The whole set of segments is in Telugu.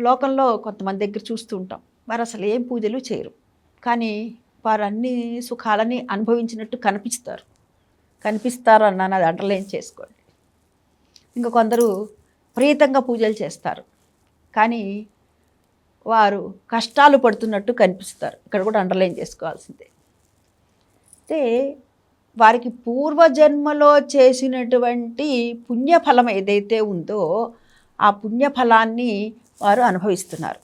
లోకంలో కొంతమంది దగ్గర చూస్తూ ఉంటాం. వారు అసలు ఏం పూజలు చేయరు. కానీ వారు అన్ని సుఖాలని అనుభవించినట్టు కనిపిస్తారు. కనిపిస్తారు అన్నాను అది అండర్లైన్ చేసుకోండి. ఇంకా కొందరు ప్రీతంగా పూజలు చేస్తారు. కానీ వారు కష్టాలు పడుతున్నట్టు కనిపిస్తారు. ఇక్కడ కూడా అండర్లైన్ చేసుకోవాల్సిందే. అయితే వారికి పూర్వజన్మలో చేసినటువంటి పుణ్యఫలం ఏదైతే ఉందో ఆ పుణ్యఫలాన్ని వారు అనుభవిస్తున్నారు.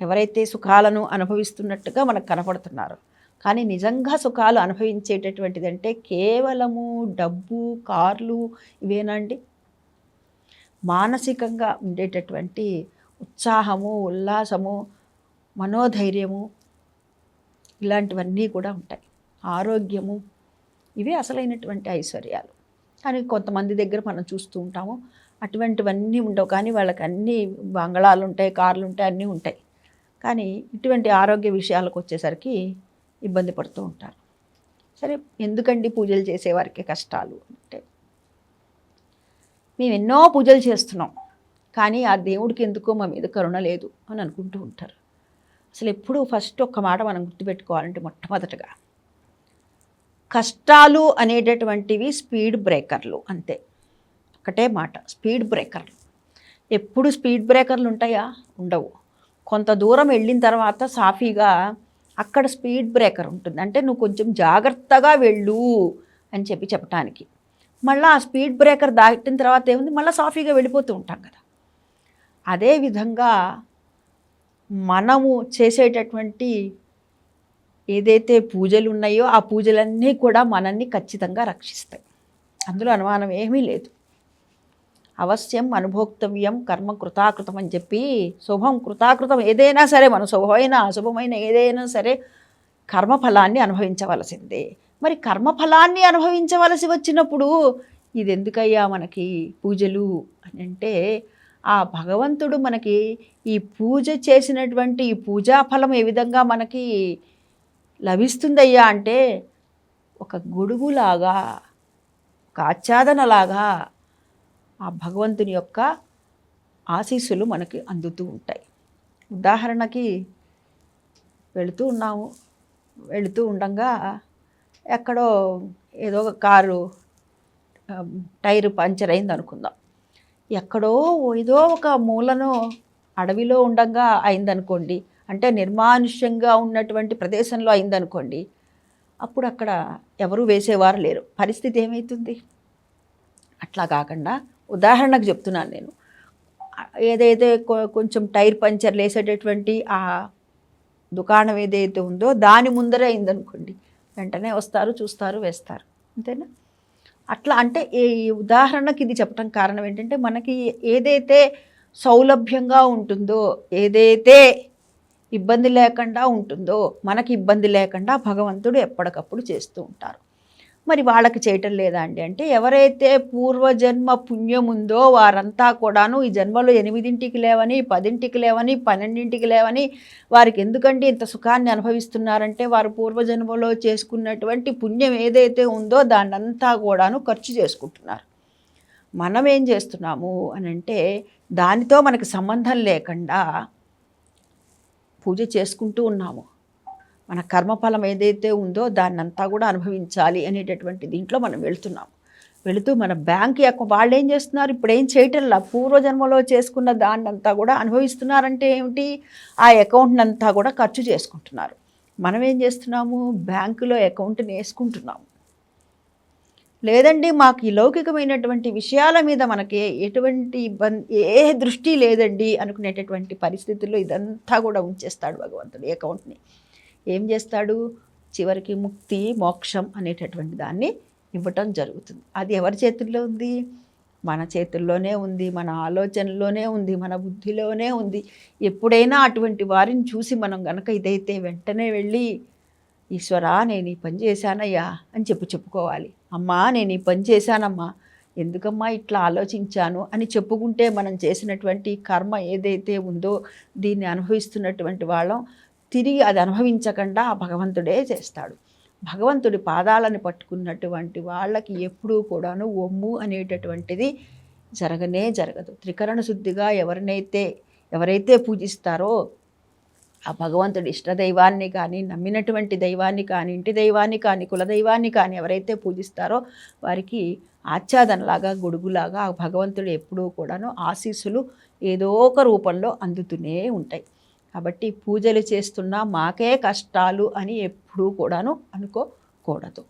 ఎవరైతే సుఖాలను అనుభవిస్తున్నట్టుగా మనకు కనపడుతున్నారు. కానీ నిజంగా సుఖాలు అనుభవించేటటువంటిదంటే కేవలము డబ్బు కార్లు ఇవేనండి మానసికంగా ఉండేటటువంటి ఉత్సాహము ఉల్లాసము మనోధైర్యము ఇలాంటివన్నీ కూడా ఉంటాయి. ఆరోగ్యము ఇవే అసలైనటువంటి ఐశ్వర్యాలు. కానీ కొంతమంది దగ్గర మనం చూస్తూ ఉంటాము అటువంటివన్నీ ఉండవు. కానీ వాళ్ళకి అన్ని బంగళాలు ఉంటాయి కార్లు ఉంటాయి అన్నీ ఉంటాయి. కానీ ఇటువంటి ఆరోగ్య విషయాలకు వచ్చేసరికి ఇబ్బంది పడుతూ ఉంటారు. సరే ఎందుకండి పూజలు చేసేవారికి కష్టాలు అంటే? మేము ఎన్నో పూజలు చేస్తున్నాం. కానీ ఆ దేవుడికి ఎందుకో మా మీద కరుణ లేదు అని అనుకుంటూ ఉంటారు. అసలు ఎప్పుడు ఫస్ట్ ఒక్క మాట మనం గుర్తుపెట్టుకోవాలంటే మొట్టమొదటగా కష్టాలు అనేటటువంటివి స్పీడ్ బ్రేకర్లు అంతే. ఒకటే మాట స్పీడ్ బ్రేకర్లు. ఎప్పుడు స్పీడ్ బ్రేకర్లు ఉంటాయా? ఉండవు. కొంత దూరం వెళ్ళిన తర్వాత సాఫీగా అక్కడ స్పీడ్ బ్రేకర్ ఉంటుంది. అంటే నువ్వు కొంచెం జాగ్రత్తగా వెళ్ళు అని చెప్పి చెప్పటానికి. మళ్ళీ ఆ స్పీడ్ బ్రేకర్ దాటిన తర్వాత ఏముంది? మళ్ళీ సాఫీగా వెళ్ళిపోతూ ఉంటాం కదా. అదేవిధంగా మనము చేసేటటువంటి ఏదైతే పూజలు ఉన్నాయో ఆ పూజలన్నీ కూడా మనల్ని ఖచ్చితంగా రక్షిస్తాయి. అందులో అనుమానం ఏమీ లేదు. అవశ్యం అనుభోక్తవ్యం కర్మ కృతాకృతం అని చెప్పి శుభం కృతాకృతం ఏదైనా సరే మనం శుభమైన అశుభమైన ఏదైనా సరే కర్మఫలాన్ని అనుభవించవలసిందే. మరి కర్మఫలాన్ని అనుభవించవలసి వచ్చినప్పుడు ఇది ఎందుకయ్యా మనకి పూజలు అని అంటే ఆ భగవంతుడు మనకి ఈ పూజ చేసినటువంటి ఈ పూజా ఫలం ఏ విధంగా మనకి లభిస్తుందయ్యా అంటే ఒక గొడుగులాగా ఒక ఆచ్ఛాదనలాగా ఆ భగవంతుని యొక్క ఆశీస్సులు మనకి అందుతూ ఉంటాయి. ఉదాహరణకి వెళుతూ ఉన్నాము వెళుతూ ఉండగా ఎక్కడో ఏదో ఒక కారు టైర్ టైరు పంచర్ అయింది అనుకుందాం. ఎక్కడో ఏదో ఒక మూలను అడవిలో ఉండగా అయిందనుకోండి అంటే నిర్మానుష్యంగా ఉన్నటువంటి ప్రదేశంలో అయిందనుకోండి అప్పుడు అక్కడ ఎవరు వేసేవారు లేరు. పరిస్థితి ఏమవుతుంది అట్లా కాకుండా ఉదాహరణకు చెప్తున్నాను నేను. ఏదైతే కొంచెం టైర్ పంచర్ వేసేటటువంటి ఆ దుకాణం ఏదైతే ఉందో దాని ముందరే అయిందనుకోండి వెంటనే వస్తారు చూస్తారు వేస్తారు. అంతేనా? అట్లా అంటే ఈ ఉదాహరణకి ఇది చెప్పడం కారణం ఏంటంటే మనకి ఏదైతే సౌలభ్యంగా ఉంటుందో ఏదైతే ఇబ్బంది లేకుండా ఉంటుందో మనకి ఇబ్బంది లేకుండా భగవంతుడు ఎప్పటికప్పుడు చేస్తూ ఉంటారు. మరి వాళ్ళకి చేయటం లేదా అండి అంటే ఎవరైతే పూర్వజన్మ పుణ్యం ఉందో వారంతా కూడాను ఈ జన్మలో ఎనిమిదింటికి లేవని పదింటికి లేవని పన్నెండింటికి లేవని వారికి ఎందుకంటే ఇంత సుఖాన్ని అనుభవిస్తున్నారంటే వారు పూర్వజన్మలో చేసుకున్నటువంటి పుణ్యం ఏదైతే ఉందో దాన్నంతా కూడాను ఖర్చు చేసుకుంటున్నారు. మనం ఏం చేస్తున్నాము అని అంటే దానితో మనకి సంబంధం లేకుండా పూజ చేసుకుంటూ ఉన్నాము. మన కర్మఫలం ఏదైతే ఉందో దాన్నంతా కూడా అనుభవించాలి అనేటటువంటి దీంట్లో మనం వెళుతున్నాం. వెళుతూ మన బ్యాంక్ యొక్క వాళ్ళు ఏం చేస్తున్నారు? ఇప్పుడు ఏం చేయటంలా? పూర్వజన్మలో చేసుకున్న దాన్నంతా కూడా అనుభవిస్తున్నారంటే ఏమిటి? ఆ అకౌంట్ని అంతా కూడా ఖర్చు చేసుకుంటున్నారు. మనం ఏం చేస్తున్నాము? బ్యాంకులో అకౌంట్ని వేసుకుంటున్నాము లేదండి మాకు ఈ లౌకికమైనటువంటి విషయాల మీద మనకి ఎటువంటి ఇబ్బంది ఏ దృష్టి లేదండి అనుకునేటటువంటి పరిస్థితుల్లో ఇదంతా కూడా ఉంచేస్తాడు భగవంతుడు అకౌంట్ని. ఏం చేస్తాడు? చివరికి ముక్తి మోక్షం అనేటటువంటి దాన్ని ఇవ్వటం జరుగుతుంది. అది ఎవరి చేతుల్లో ఉంది? మన చేతుల్లోనే ఉంది మన ఆలోచనలోనే ఉంది మన బుద్ధిలోనే ఉంది. ఎప్పుడైనా అటువంటి వారిని చూసి మనం గనక ఇదైతే వెంటనే వెళ్ళి ఈశ్వరా నేను ఈ పని చేశానయ్యా అని చెప్పు చెప్పుకోవాలి. అమ్మా నేను ఈ పని చేశానమ్మా. ఎందుకమ్మా ఇట్లా ఆలోచించాను? అని చెప్పుకుంటే మనం చేసినటువంటి కర్మ ఏదైతే ఉందో దీన్ని అనుభవిస్తున్నటువంటి వాళ్ళం తిరిగి అది అనుభవించకుండా ఆ భగవంతుడే చేస్తాడు. భగవంతుడి పాదాలను పట్టుకున్నటువంటి వాళ్ళకి ఎప్పుడూ కూడాను ఒమ్ము అనేటటువంటిది జరగనే జరగదు. త్రికరణ శుద్ధిగా ఎవరినైతే ఎవరైతే పూజిస్తారో ఆ భగవంతుడి ఇష్టదైవాన్ని కానీ నమ్మినటువంటి దైవాన్ని కానీ ఇంటి దైవాన్ని కానీ కులదైవాన్ని కానీ ఎవరైతే పూజిస్తారో వారికి ఆచ్ఛాదనలాగా గొడుగులాగా ఆ భగవంతుడు ఎప్పుడూ కూడాను ఆశీస్సులు ఏదో ఒక రూపంలో అందుతూనే ఉంటాయి. కాబట్టి పూజలు చేస్తున్నా మాకే కష్టాలు అని ఎప్పుడూ కూడాను అనుకోకూడదు.